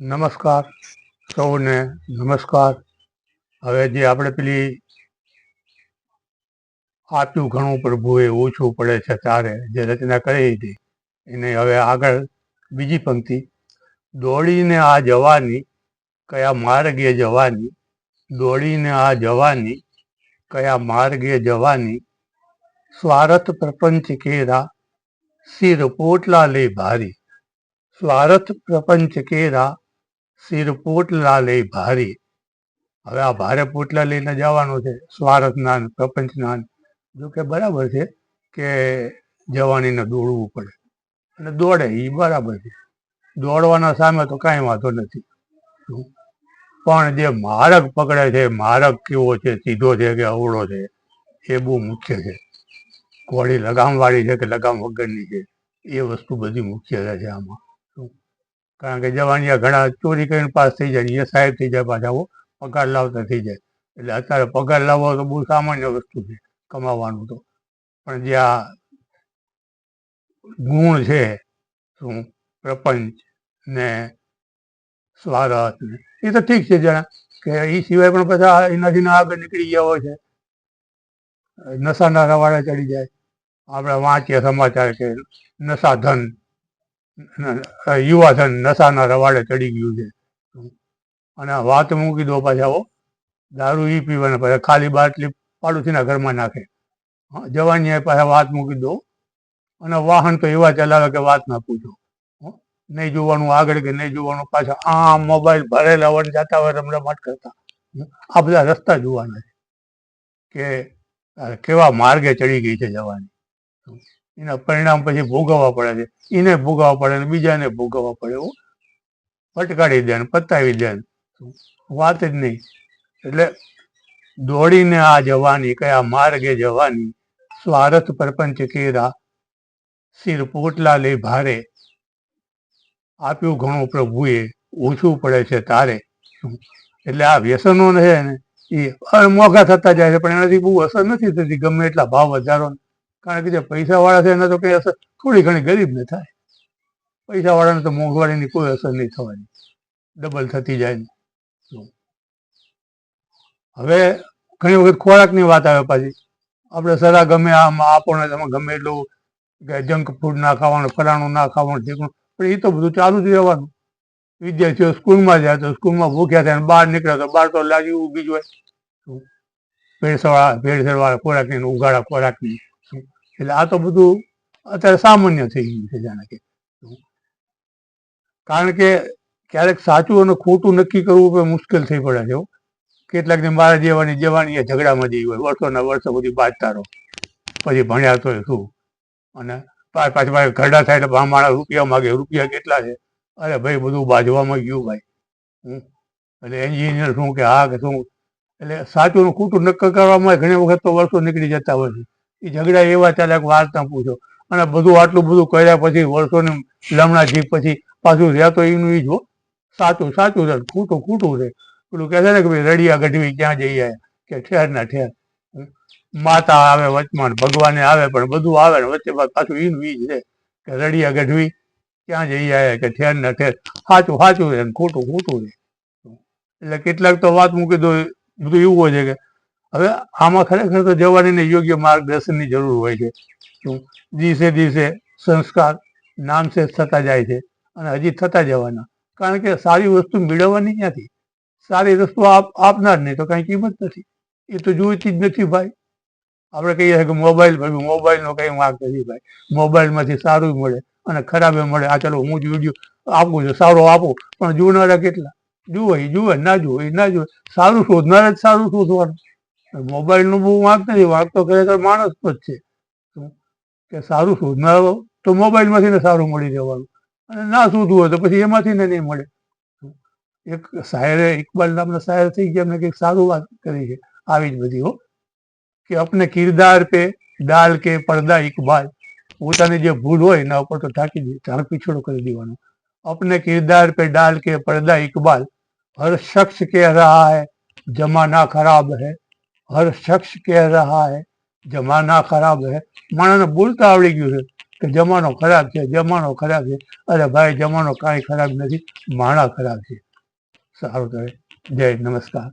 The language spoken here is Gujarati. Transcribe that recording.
નમસ્કાર, સૌને નમસ્કાર. હવે જે આપણે પેલી આપ્યું ઘણું પ્રભુએ ઓછું પડે છે તારે જે રચના કરી હતી, એને હવે આગળ બીજી પંક્તિ. દોડીને આ જવાની, કયા માર્ગે જવાની, દોડીને આ જવાની, કયા માર્ગે જવાની, સ્વાર્થ પ્રપંચ કેરા, શિર પોટલા લે ભારી. સ્વાર્થ પ્રપંચ કેરા સિર પોટલા લઈ ભારી. હવે આ ભારે પોટલા લઈને જવાનું છે સ્વાર્થના ને પ્રપંચના ને. જો કે બરાબર છે કે જવાનીને દોડવું પડે. અને દોડે એ બરાબર છે. દોડવાના સામે તો કાંઈ વાંધો નથી. પણ જે માર્ગ પકડે છે માર્ગ કેવો છે, સીધો છે કે અવળો છે, એ બહુ મુખ્ય છે. ઘોડી લગામવાળી છે કે લગામ વગરની છે, એ વસ્તુ બધી મુખ્ય છે આમાં? કારણ કે જવાનિયા ઘણા ચોરી કરીને પાસ થઈ જાય એ સાહેબ થઈ જાય પાછા પગાર લાવતા થઈ જાય. એટલે અત્યારે પગાર લાવવો તો બહુ સામાન્ય વસ્તુ છે કમાવાનું તો. પણ જે આ ગુણ છે, શું, પ્રપંચ ને સ્વાર્થ ને, એ તો ઠીક છે જણા કે એ સિવાય પણ બધા એનાથી આગળ નીકળી ગયા હોય છે. નશાના રવાડે ચડી જાય. આપણે વાંચીએ સમાચાર કે નશાધન યુવાધન નશાના રવાડે ચડી ગયું છે. અને વાત મૂકી દો પાછા આવો દારૂ ઈ પીવાના પાછા ખાલી બાટલી પાડોશીના ઘરમાં નાખે. જવાની પાછા વાત મૂકી દો. અને વાહન તો એવા ચલાવે કે વાત ના પૂછો. નહીં જોવાનું આગળ કે નહીં જોવાનું પાછા. આ મોબાઈલ ભરેલા ને જતા હોય રમરમાટ કરતા. આ બધા રસ્તા જોવાના છે. કે કેવા માર્ગે ચડી ગઈ છે જવાની. એના પરિણામ પછી ભોગવવા પડે છે. એને ભોગવવા પડે ને બીજાને ભોગવવા પડે એવું ફટકારી દે ને પતાવી દે વાત જ નહીં. એટલે દોડીને આ જવાની કયા માર્ગે જવાની સ્વાર્થ પ્રપંચ કેરા શિર પોટલા લઈ ભારે આપ્યું ઘણું પ્રભુએ ઓછું પડે છે તારે. એટલે આ વ્યસનો છે ને એ મોંઘા થતા જાય છે, પણ એનાથી બહુ અસર નથી થતી, ગમે એટલા ભાવ વધારો કારણ કે જે પૈસાવાળા છે એના તો કઈ અસર, થોડી ઘણી ગરીબને થાય. પૈસાવાળાને તો મોંઘવારીની કોઈ અસર નહીં થવાની. ડબલ થતી જાય ને. હવે ઘણી વખત ખોરાકની વાત આવે પાછી. આપણે સરા ગમે આમ આપણને તમે ગમે એટલું કે જંક ફૂડ ના ખાવાનું, ફલાણું ના ખાવાનું ઠીકણું પણ એ તો બધું ચાલુ જ રહેવાનું. વિદ્યાર્થીઓ સ્કૂલમાં જાય તો સ્કૂલમાં ભૂખ્યા થાય બહાર નીકળે તો બહાર તો લાગી ઊભી જ હોય. ભેળસવાળા ભેળસેળવાળા ખોરાકની ને ઉઘાડા ખોરાકની? એટલે આ તો બધું અત્યારે સામાન્ય થઈ ગયું છે જાણે કે. કારણ કે ક્યારેક સાચું અને ખોટું નક્કી કરવું પણ મુશ્કેલ થઈ પડે છે હો. કેટલાક ને મારા જેવાની જવાની ઝઘડામાં જઈ હોય. વર્ષોના વર્ષો બધી બાજતા રહો પછી ભણ્યા તો શું? અને પાછી પાછી ઘરડા થાય એટલે માણસ રૂપિયા માગે. રૂપિયા કેટલા છે? અરે ભાઈ, બધું બાજવામાં ગયું ભાઈ. હમ. એટલે એન્જિનિયર શું કે હા કે શું? એટલે સાચું ખોટું નક્કી કરવામાં ઘણી વખત તો વર્ષો નીકળી જતા હોય છે. એ ઝઘડા એવા ચાલ્યા કે ના પૂછો. અને બધું આટલું બધું કર્યા પછી વર્ષોની લમણા જીભ પછી પાછું રહેતો એનું એ જો સાચું સાચું છે. ખોટું ખોટું છે. પેલું કહે છે ને કે ભાઈ રડિયા ગઢવી ક્યાં જઈ આયા? કે ઠેર ના ઠેર. માતા આવે વચમાં ભગવાને આવે પણ બધું આવે ને વચ્ચે પાછું ઈનું ઈ જ છે. કે રડિયા ગઢવી ક્યાં જઈ આયા કે ઠેર ના ઠેર. સાચું સાચું છે ખોટું ખોટું છે. એટલે કેટલાક તો વાત મૂકી દો. બધું એવું હોય છે કે હવે આમાં ખરેખર તો જવાનીને યોગ્ય માર્ગદર્શનની જરૂર હોય છે. દિવસે દિવસે સંસ્કાર નામશેષ થતા જાય છે અને હજી થતા જવાના. કારણ કે સારી વસ્તુ મેળવવાની ક્યાંથી? સારી વસ્તુ આપ આપનાર નહીં તો કાંઈ કિંમત નથી. એ તો જોઈતી જ નથી ભાઈ. આપણે કહીએ કે મોબાઈલ ભાઈ મોબાઈલનો કંઈ વાંક નથી ભાઈ. મોબાઈલમાંથી સારું મળે અને ખરાબે મળે. આ ચાલો હું જ વીડિયો આપું છું, સારો આપું. પણ જોનારા કેટલા? જુઓ એ જુએ ના જુએ એ ના જુએ સારું શોધનારા જ સારું શોધવાનું. મોબાઈલનું બહુ વાંક નથી, વાંક તો ખરેખર માણસ પર છે. કે સારું શોધનારો તો મોબાઈલમાંથી ને સારું મળી રહેવાનું. અને ના શોધવું હોય તો પછી એમાંથી નહીં મળે. એક શાયરે, ઇકબાલ નામના શાયર થઈ ગયા, એમને કંઈક સારું વાત કરી છે. આવી જ બધી, હો. કે અપને કિરદાર પે ડાલ કે પડદા ઇકબાલ. પોતાની જે ભૂલ હોય એના ઉપર તો ઢાંકી દે, ઢાંક પીછોડો કરી દેવાનો. અપને કિરદાર પે ડાલ કે પડદા ઇકબાલ. હર શખ્સ કે રહા હૈ જમાના ખરાબ હૈ. હર શખ્સ કહે રહા હે, જમાના ખરાબ હે. માણસને બોલતા આવડી ગયું છે કે જમાનો ખરાબ છે, જમાનો ખરાબ છે. અરે ભાઈ, જમાનો કાંઈ ખરાબ નથી, માણા ખરાબ છે. સારું કરે જય નમસ્કાર.